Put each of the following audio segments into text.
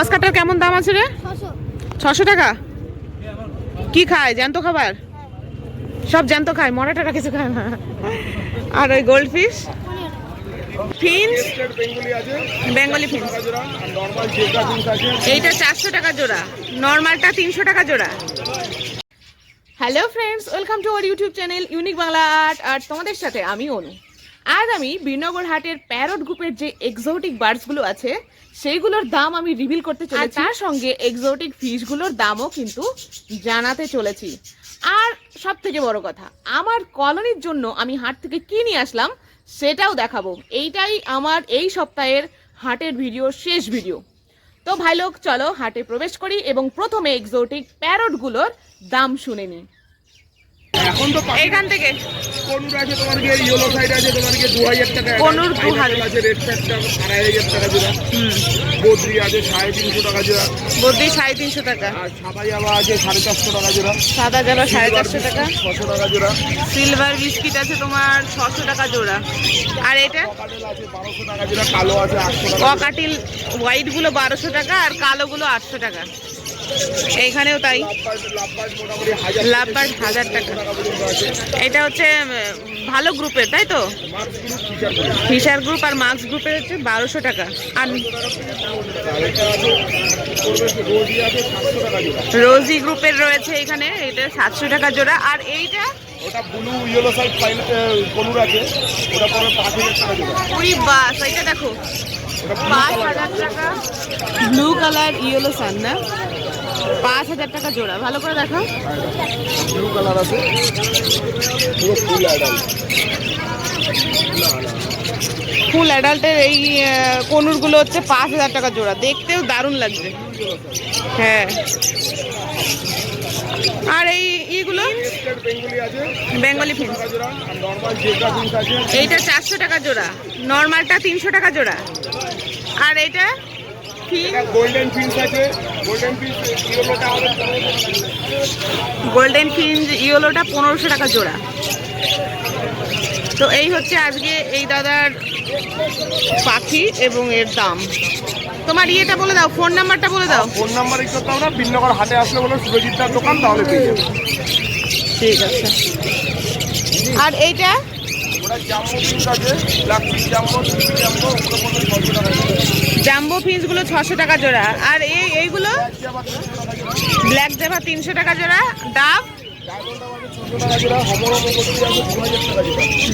অস্কারটার কেমন দাম আছে রে? ছশো। টাকা? কি খায়? জ্যান্ত খাবার? সব জ্যান্ত খায় মরা টাকা কিছু খায় না। আর ওই gold fish fins Bengali fins এইটা চারশো টাকা জোড়া। নর্মালটা তিনশো টাকা জোড়া। Hello friends welcome to our YouTube channel unique Bangla art. আর তোমাদের সাথে আমি অনু। আজ আমি বীরনগর হাটের প্যারট গ্রুপের যে এক্সোটিক বার্ডসগুলো আছে সেইগুলোর দাম আমি রিভিল করতে চলেছি। তার সঙ্গে এক্সোটিক ফিশগুলোর দামও কিন্তু জানাতে চলেছি। আর সব থেকে বড় কথা আমার কলোনির জন্য আমি হাট থেকে কি নিয়ে আসলাম সেটাও দেখাবো। এইটাই আমার এই সপ্তাহের হাটের ভিডিও শেষ ভিডিও তো ভাই লোক চলো হাটে প্রবেশ করি এবং প্রথমে এক্সোটিক প্যারটগুলোর দাম শুনে নিই। এখন তো পাখি এইখান থেকে। কনুর আছে তোমার গিয়ে ইয়েলো সাইড আছে তোমার গিয়ে দু হাজার টাকা কনুর 2000 আছে রেড ফ্যাক্টর আড়াই হাজার টাকা জোড়া। বদ্রি আছে সাড়ে তিনশো টাকা জোড়া। বদ্রি সাড়ে তিনশো টাকা। আর সাদা জামা আছে সাড়ে চারশো টাকা জোড়া। সাদা জামা সাড়ে চারশো টাকা। ছশো টাকা জোড়া। সিলভার বিস্কিট আছে তোমার ছশো টাকা জোড়া। আর এটা? জোড়া কালো আছে আটশো টাকা ককাটিল হোয়াইটগুলো বারোশো টাকা আর কালোগুলো আটশো টাকা। এইখানেও তাই। লাভবার্ড লাভবার্ড হাজার টাকা। এটা হচ্ছে ভালো গ্রুপের তাই তো? ফিশার গ্রুপ আর মার্কস গ্রুপের হচ্ছে বারোশো টাকা। আর রোজি গ্রুপের রয়েছে এখানে এটা সাতশো টাকা জোড়া। আর এইটা? ওটা ব্লু ইয়েলো সাইড ফাইল কনুর আছে। ওটা পড়বে পাঁচ হাজার টাকা জোড়া। উই বাস এটা দেখো। পাঁচ হাজার টাকা। ব্লু কালার ইয়েলো সান না? পাঁচ হাজার টাকা জোড়া। ভালো করে দেখো। ব্লু কালার আছে। পুরো ফুল অ্যাডাল ফুল অ্যাডাল্টের এই কনুরগুলো হচ্ছে পাঁচ হাজার টাকা জোড়া। দেখতেও দারুণ লাগবে হ্যাঁ। আর এই ইগুলো? বেঙ্গলি ফিন্স এইটা চারশো টাকা জোড়া। নর্মালটা তিনশো টাকা জোড়া। আর এইটা? গোল্ডেন পিস আছে। গোল্ডেন ইয়েলোটা গোল্ডেন ফিঞ্জ ইয়েলোটা পনেরোশো টাকা জোড়া। তো এই হচ্ছে আজকে এই দাদার পাখি এবং এর দাম। তোমার ইয়েটা বলে দাও ফোন নাম্বারটা বলে দাও। ফোন নাম্বার এই করতে আমরা বিনগর হাটে আসলে বলে সুরজিৎদার দোকান তাহলে পেয়ে যাবে। ঠিক আছে। আর এইটা? ওটা জাম্বো আছে পিস জাম্বো জাম্বো ওগুলো টাকা। জাম্বো ফিঞ্চগুলো ছশো টাকা জোড়া। আর এই এইগুলো? ব্ল্যাক দেভা তিনশো টাকা জোড়া। ডাব?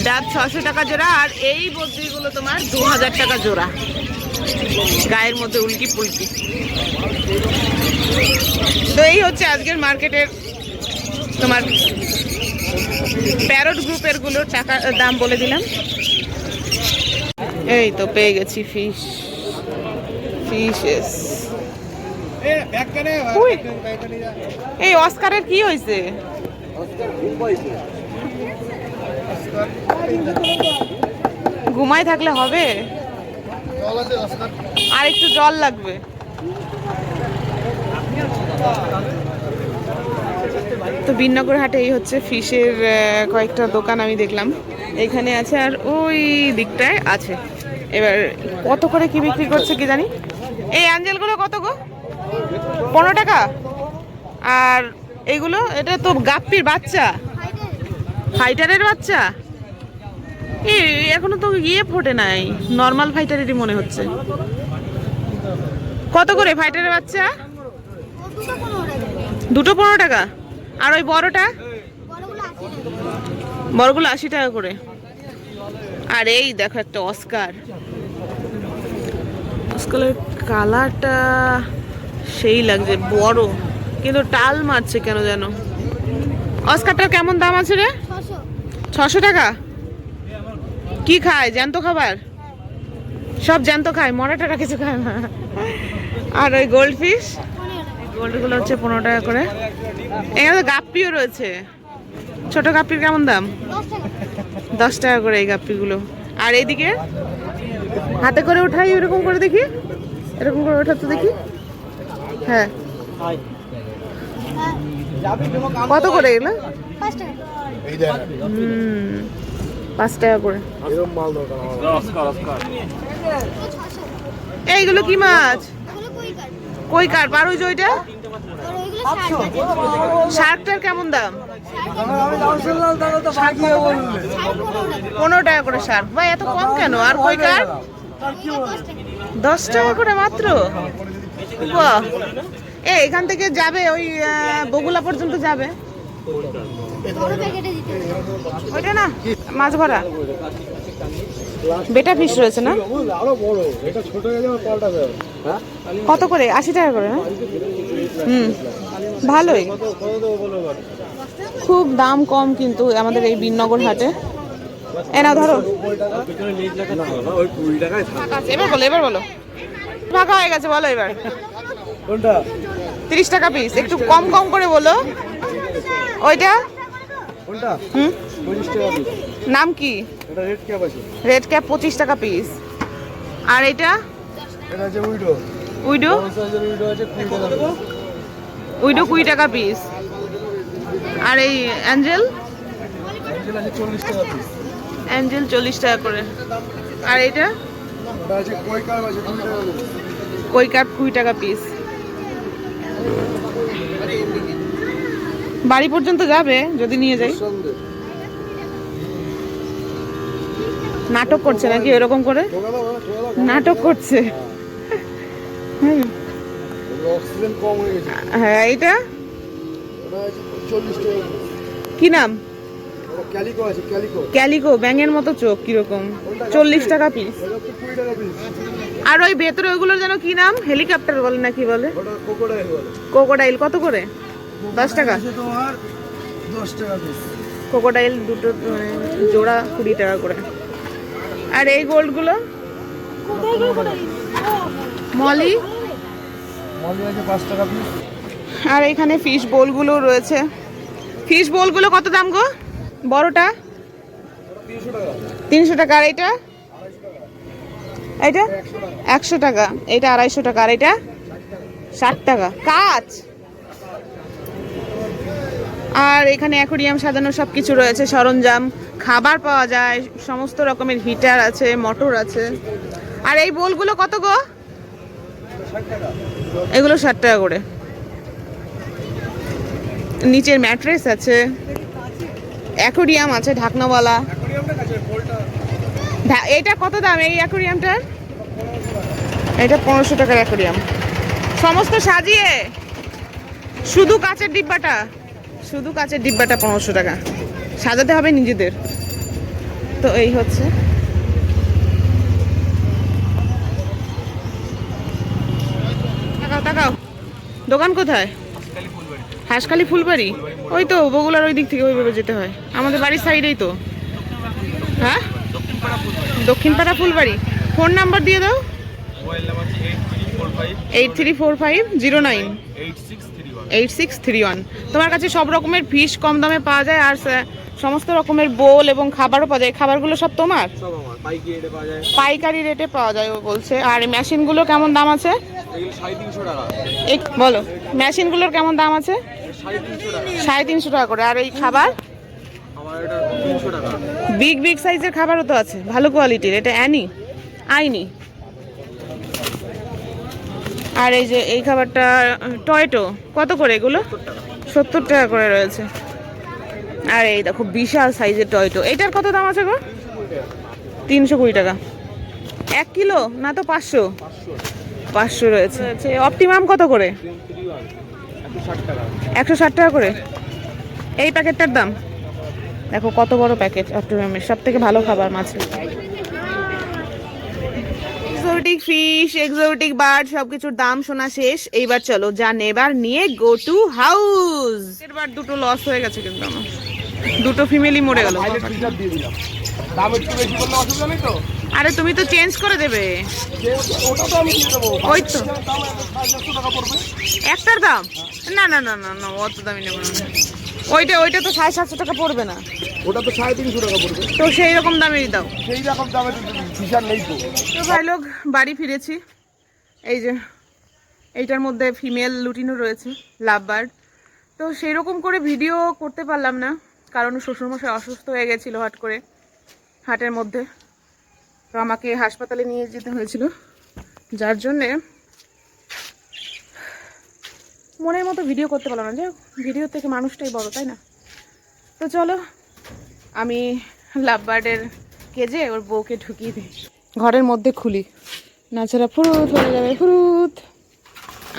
ডাব ছশো টাকা জোড়া। আর এই বদ্রিগুলো তোমার দু হাজার টাকা জোড়া। গায়ের মধ্যে উল্কি পুলকি। তো এই হচ্ছে আজকের মার্কেটের তোমার প্যারট গ্রুপেরগুলোর টাকা দাম বলে দিলাম। এই তো পেয়ে গেছি ফিশ। ফিশেস। এই অস্কারের কি হয়েছে ঘুমায় থাকলে হবে? আর একটু জল লাগবে। তো বিনগর হাটে এই হচ্ছে ফিশের কয়েকটা দোকান আমি দেখলাম। এখানে আছে আর ওই দিকটায় আছে। এবার কত করে কি বিক্রি করছে কি জানি? এই অ্যাঞ্জেলগুলো কত গো? পনেরো টাকা? আর এইগুলো, এটা তো গাপ্পির বাচ্চা। ফাইটারের বাচ্চা? এ, এখনও তো ইয়ে ফোটে নাই। নর্মাল ফাইটারেরই মনে হচ্ছে। কত করে ফাইটারের বাচ্চা? দুটো পনেরো টাকা। আর ওই বড়টা? বড়গুলো আশি টাকা করে। আর এই দেখো একটা অস্কার। অস্কারের কালারটা সেই লাগছে বড়। কিন্তু টাল মারছে কেন যেন? অস্কারটার কেমন দাম আছে রে? ছশো। টাকা? কি খায়? জ্যান্ত খাবার? সব জ্যান্ত খায় মরা টাকা কিছু খায় না। আর ওই গোল্ড ফিশ গোল্ডগুলো হচ্ছে পনেরো টাকা করে। এখানে তো গাপ্পিও রয়েছে। ছোট গাপ্পির কেমন দাম? দশ টাকা করে এই গাপ্পিগুলো। আর এইদিকে? হাতে করে উঠাই এরকম করে দেখি? এরকম করে ওঠাতে দেখি? হ্যাঁ। কত করে এগুলো? পাঁচ টাকা করে। এইগুলো কি মাছ? কই কার পার ওই যে ওইটা? আর ওইগুলো ষাট আছে শার্কটার কেমন দাম? পনেরো টাকা করে শার্ক ভাই, এত কম কেন? আর কই কার দশ টাকা করে মাত্র? এ, এখান থেকে যাবে ওই বগুলা পর্যন্ত যাবে। ওইটা না, মাছ ভরা। বেটা ফিশ রয়েছে না? কত করে? আশি টাকা করে, না? হুম, ভালোই। খুব দাম কম কিন্তু আমাদের এই বিনগর হাটে। এ না ধরো। এবার বলো এবার বলো। ফাঁকা হয়ে গেছে বলো এবার। কোনটা? তিরিশ টাকা পিস একটু কম কম করে বলো। ওইটা? হুম? পঁচিশ টাকা পিস নাম কি? রেড ক্যাপ আছে। রেড ক্যাপ পঁচিশ টাকা পিস আর এটা? উইডো। উইডো? কুড়ি টাকা পিস উইডো কুড়ি টাকা পিস আর এই অ্যাঞ্জেল? অ্যাঞ্জেল চল্লিশ টাকা পিস অ্যাঞ্জেল চল্লিশ টাকা করে। আর এটা? কই কাপ কুড়ি টাকা পিস বাড়ি পর্যন্ত যাবে যদি নিয়ে যাই। নাটক করছে নাকি এরকম করে? নাটক করছে। হয়ে এটা কি নাম? ক্যালিকো আছে ক্যালিকো। ক্যালিকো ব্যাঙের মতো চোখ কীরকম? চল্লিশ টাকা পিস আর ওই ভেতরে ওইগুলোর যেন কি নাম? হেলিকপ্টার বলে না কি বলে। কোকোডাইল কত করে? দশ টাকা? আছে তোমার দশ টাকা কোকোডাইল দুটো মানে জোড়া কুড়ি টাকা করে। আর এই গোল্ডগুলো? মলি? মলি আছে পাঁচ টাকা পিস আর এখানে ফিশ বোলগুলো রয়েছে। ফিশ বোলগুলো কত দাম গো? বড়টা? তিনশো টাকা। আর এটা এটা একশো টাকা। এটা আড়াইশো টাকা। আর এটা ষাট টাকা। কাজ আর এখানে অ্যাকোরিয়াম সাজানো সব কিছু রয়েছে, সরঞ্জাম। খাবার পাওয়া যায়, সমস্ত রকমের হিটার আছে, মোটর আছে। আর এই বোলগুলো কত গো? এগুলো ষাট টাকা করে। নিচের ম্যাট্রেস আছে। অ্যাকোরিয়াম আছে ঢাকনাওয়ালা। এটা কত দাম এই অ্যাকোরিয়ামটার? এটা পনেরোশো টাকার অ্যাকোরিয়াম। সমস্ত সাজিয়ে? শুধু কাচের ডিব্বাটা? শুধু কাচের ডিব্বাটা পনেরোশো টাকা। সাজাতে হবে নিজেদের। তো এই হচ্ছে। তাকাও তাকাও। দোকান কোথায়? হাঁসখালি ফুলবাড়ি। ওই তো বগুলার ওই দিক থেকে ওইভাবে যেতে হয়। আমাদের বাড়ির সাইডেই তো। হ্যাঁ? দক্ষিণপাড়া ফুলবাড়ি। ফোন নাম্বার দিয়ে দাও। Eight three four five zero nine eight six three one তোমার কাছে সব রকমের ফিশ কম দামে পাওয়া যায় আর সমস্ত রকমের বোল এবং খাবারও পাওয়া যায়। খাবারগুলো সব তোমার? পাইকারি রেটে পাওয়া যায়। ও বলছে। আর মেশিনগুলো কেমন দাম আছে? বলো। মেশিনগুলোর কেমন দাম আছে? সাড়ে তিনশো টাকা। করে। আর এই খাবার? বিগ বিগ সাইজের খাবারও তো আছে। ভালো কোয়ালিটির। এটা অ্যানি? আইনি? আর এই যে এই খাবারটা টয়টো কত করে এগুলো? সত্তর টাকা করে রয়েছে। আর এই দেখো বিশাল সাইজের টয়টো। এটার কত দাম আছে গো? তিনশো কুড়ি টাকা। এক কিলো? না তো পাঁচশো? পাঁচশো রয়েছে। অপটিমাম কত করে? একশো ষাট টাকা। করে? এই প্যাকেটটার দাম? দেখো কত বড় প্যাকেট অপটিমামের সব থেকে ভালো খাবার মাছের এক্সোটিক ফিশ এক্সোটিক বার্ড সবকিছুর দাম শোনা শেষ। এইবার চলো যা নেবার নিয়ে গো টু হাউস এবার দুটো লস হয়ে গেছে কিন্তু আমার। দুটো ফিমেলি মরে গেল। দাম একটু বেশি করলে অসুবিধা নেই তো? আরে তুমি তো চেঞ্জ করে দেবে। ওটা তো আমি দেবো ওই তো। একটার দাম? না না না না না অত দামি নেব না। ওইটা ওইটা তো সাড়ে সাতশো টাকা পড়বে না। ওটা তো সাড়ে তিনশো টাকা পড়বে। তো সেই রকম দামেরই দাও। সেই রকম দামে ফিশার নেই তো। তো ভাই লোক বাড়ি ফিরেছি। এই যে এইটার মধ্যে ফিমেল লুটিনও রয়েছে লাভ বার্ড তো সেই রকম করে ভিডিও করতে পারলাম না কারণ শ্বশুরমশাই অসুস্থ হয়ে গেছিল হাট করে হাটের মধ্যে। তো আমাকে হাসপাতালে নিয়ে যেতে হয়েছিল। যার জন্যে মনের মতো ভিডিও করতে পারলাম না। যে ভিডিও থেকে মানুষটাই বড়, তাই না? তো চলো, আমি লাভ বার্ডের কেজে ওর বউকে ঢুকিয়ে দিই। ঘরের মধ্যে খুলি। নাচারা ফুরুত, হয়ে যাবে ফুরুত।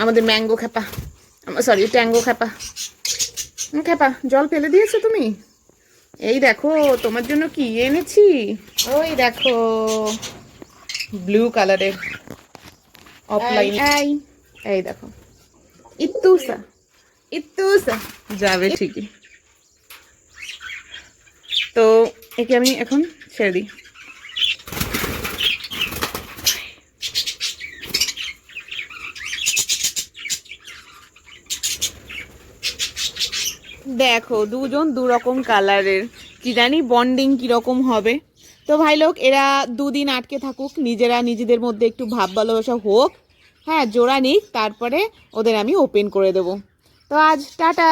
আমাদের ম্যাঙ্গো খেপা সরি ট্যাঙ্গো খেপা খেপা জল ফেলে দিয়েছ তুমি? এই দেখো তোমার জন্য কি এনেছি? ওই দেখো ব্লু কালারের অফলাইন এই দেখো। ইত্তুসা ইত্তুসা। যাবে ঠিকই। তো একে আমি এখন ছেড়ে দিই। দেখো, দুজন দু রকম কালারের কি জানি বন্ডিং কীরকম হবে। তো ভাই লোক, এরা দুদিন আটকে থাকুক, নিজেরা নিজেদের মধ্যে একটু ভাব ভালোবাসা হোক। হ্যাঁ জোড়া নিক, তারপরে ওদের আমি ওপেন করে দেব। তো আজ টাটা!